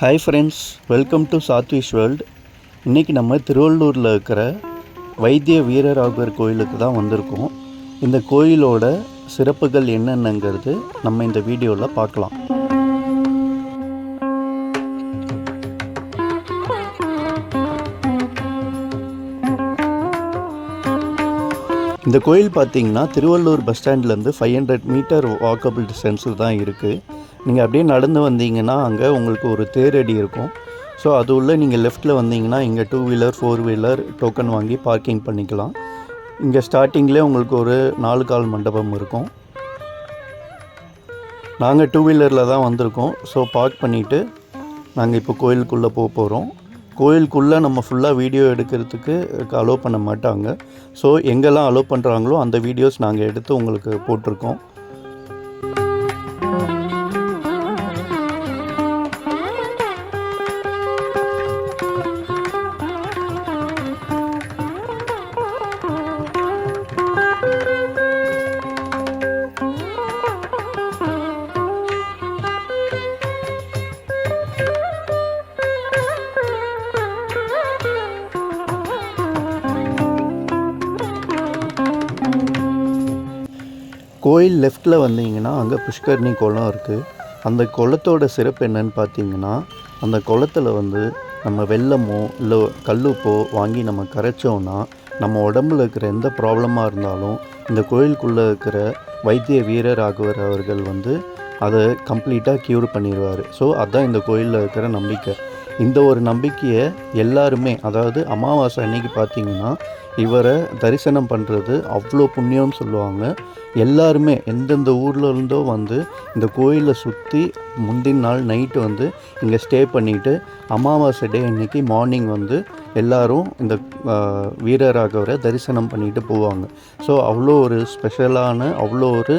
Hi friends welcome to Sathvish world இன்றைக்கி நம்ம திருவள்ளூரில் இருக்கிற வைத்திய வீரராகவர் கோயிலுக்கு தான் வந்திருக்கோம். இந்த கோயிலோட சிறப்புகள் என்னென்னங்கிறது நம்ம இந்த வீடியோவில் பார்க்கலாம். இந்த கோயில் பார்த்தீங்கன்னா திருவள்ளூர் பஸ் ஸ்டாண்ட்லேருந்து ஃபைவ் ஹண்ட்ரட் மீட்டர் வாக்கபிள் டிஸ்டன்ஸில் தான் இருக்குது நீங்கள் அப்படியே நடந்து வந்தீங்கன்னா அங்கே உங்களுக்கு ஒரு தேரடி இருக்கும். ஸோ அது உள்ள நீங்கள் லெஃப்ட்டில் வந்தீங்கன்னா இங்கே two wheeler four wheeler token வாங்கி பார்க்கிங் பண்ணிக்கலாம். இங்கே ஸ்டார்டிங்லேயே உங்களுக்கு ஒரு நாலு கால் மண்டபம் இருக்கும். நாங்கள் டூ வீலரில் தான் வந்திருக்கோம். ஸோ பார்க் பண்ணிவிட்டு நாங்கள் இப்போ கோயிலுக்குள்ளே போக போகிறோம் கோயிலுக்குள்ளே நம்ம ஃபுல்லாக வீடியோ எடுக்கிறதுக்கு அலோவ் பண்ண மாட்டாங்க. ஸோ எங்கெல்லாம் அலோவ் பண்ணுறாங்களோ அந்த வீடியோஸ் நாங்கள் எடுத்து உங்களுக்கு போட்டிருக்கோம். கோயில் லெஃப்ட்டில் வந்தீங்கன்னா அங்கே புஷ்கர்ணி குளம் இருக்குது அந்த குளத்தோட சிறப்பு என்னன்னு பார்த்தீங்கன்னா அந்த குளத்தில் வந்து நம்ம வெள்ளமோ இல்லை கல்லுப்போ வாங்கி நம்ம கரைச்சோன்னா நம்ம உடம்புல இருக்கிற எந்த ப்ராப்ளமாக இருந்தாலும் இந்த கோயிலுக்குள்ளே இருக்கிற வைத்திய வீரராகவர் அவர்கள் வந்து அதை கம்ப்ளீட்டாக க்யூர் பண்ணிடுவார் ஸோ அதுதான் இந்த கோயிலில் இருக்கிற நம்பிக்கை. இந்த ஒரு நம்பிக்கையை எல்லாருமே அதாவது அமாவாசை அன்னைக்கு பார்த்தீங்கன்னா இவரை தரிசனம் பண்ணுறது அவ்வளோ புண்ணியம்னு சொல்லுவாங்க. எல்லாருமே எந்தெந்த ஊரில் இருந்தோ வந்து இந்த கோயிலை சுற்றி முந்தின நாள் நைட்டு வந்து இங்கே ஸ்டே பண்ணிவிட்டு அமாவாசை டே அன்னைக்கு மார்னிங் வந்து எல்லோரும் இந்த வீரராகவரை தரிசனம் பண்ணிட்டு போவாங்க. ஸோ அவ்வளோ ஒரு ஸ்பெஷலான அவ்வளோ ஒரு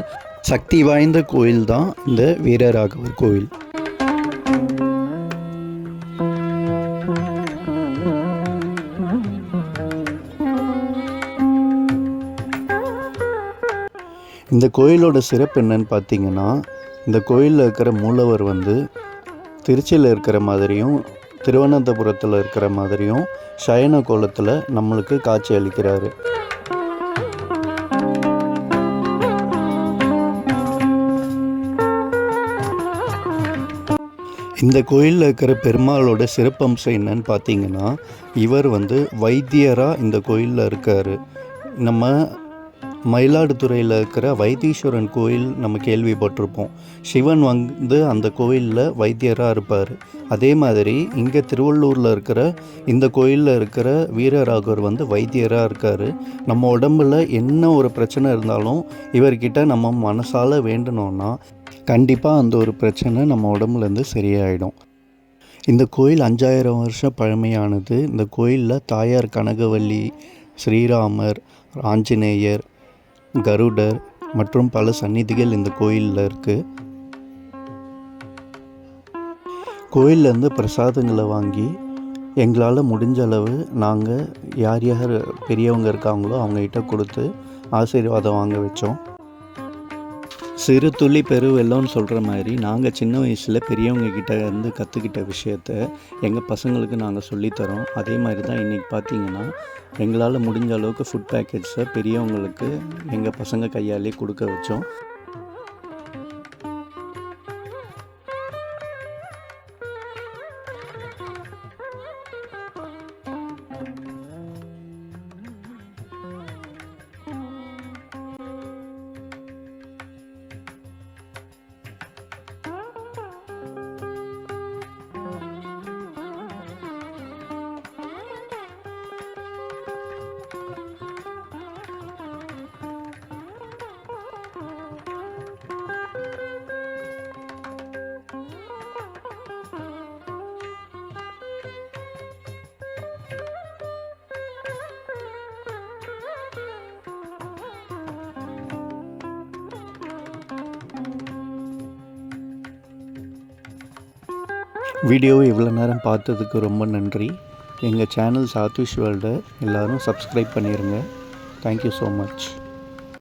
சக்தி வாய்ந்த கோயில் தான் இந்த வீரராகவர் கோயில். இந்த கோயிலோட சிறப்பு என்னன்னு பார்த்தீங்கன்னா இந்த கோயிலில் இருக்கிற மூலவர் வந்து திருச்சியில் இருக்கிற மாதிரியும் திருவனந்தபுரத்தில் இருக்கிற மாதிரியும் சயன கோலத்தில் நம்மளுக்கு காட்சி அளிக்கிறாரு. இந்த கோயிலில் இருக்கிற பெருமாளோட சிறப்பம்சம் என்னன்னு பார்த்தீங்கன்னா இவர் வந்து வைத்தியராக இந்த கோயிலில் இருக்கார். நம்ம மயிலாடுதுறையில் இருக்கிற வைத்தீஸ்வரன் கோயில் நம்ம கேள்விப்பட்டிருப்போம். சிவன் வந்து அந்த கோயிலில் வைத்தியராக இருப்பார். அதே மாதிரி இங்கே திருவள்ளூரில் இருக்கிற இந்த கோயிலில் இருக்கிற வீரராகவர் வந்து வைத்தியராக இருக்கார். நம்ம உடம்புல என்ன ஒரு பிரச்சனை இருந்தாலும் இவர்கிட்ட நம்ம மனசால் வேண்டணும்னா கண்டிப்பாக அந்த ஒரு பிரச்சனை நம்ம உடம்புலேருந்து சரியாயிடும். இந்த கோயில் அஞ்சாயிரம் வருஷம் பழமையானது. இந்த கோயிலில் தாயார் கனகவல்லி ஸ்ரீராமர் ஆஞ்சநேயர் கருடர் மற்றும் பல சந்நிதிகள் இந்த கோயிலில் இருக்குது கோயிலேருந்து பிரசாதங்களை வாங்கி எங்களால் முடிஞ்ச அளவு நாங்கள் யார் யார் பெரியவங்க இருக்காங்களோ அவங்ககிட்ட கொடுத்து ஆசீர்வாதம் வாங்க வச்சோம். சிறு துளி பெருவெள்ளம்னு சொல்கிற மாதிரி நாங்கள் சின்ன வயசில் பெரியவங்க கிட்ட இருந்து கற்றுக்கிட்ட விஷயத்த எங்கள் பசங்களுக்கு நாங்கள் சொல்லித்தரோம். அதே மாதிரி தான் இன்றைக்கி பார்த்தீங்கன்னா எங்களால் முடிஞ்ச அளவுக்கு ஃபுட் பேக்கெட்ஸை பெரியவங்களுக்கு எங்கள் பசங்க கையாலே கொடுக்க வச்சோம். வீடியோவை இவ்வளோ நேரம் பார்த்ததுக்கு ரொம்ப நன்றி. எங்கள் சேனல் சாத்விஷ் வேர்ல்டை எல்லோரும் சப்ஸ்கிரைப் பண்ணிடுங்க தேங்க்யூ ஸோ மச்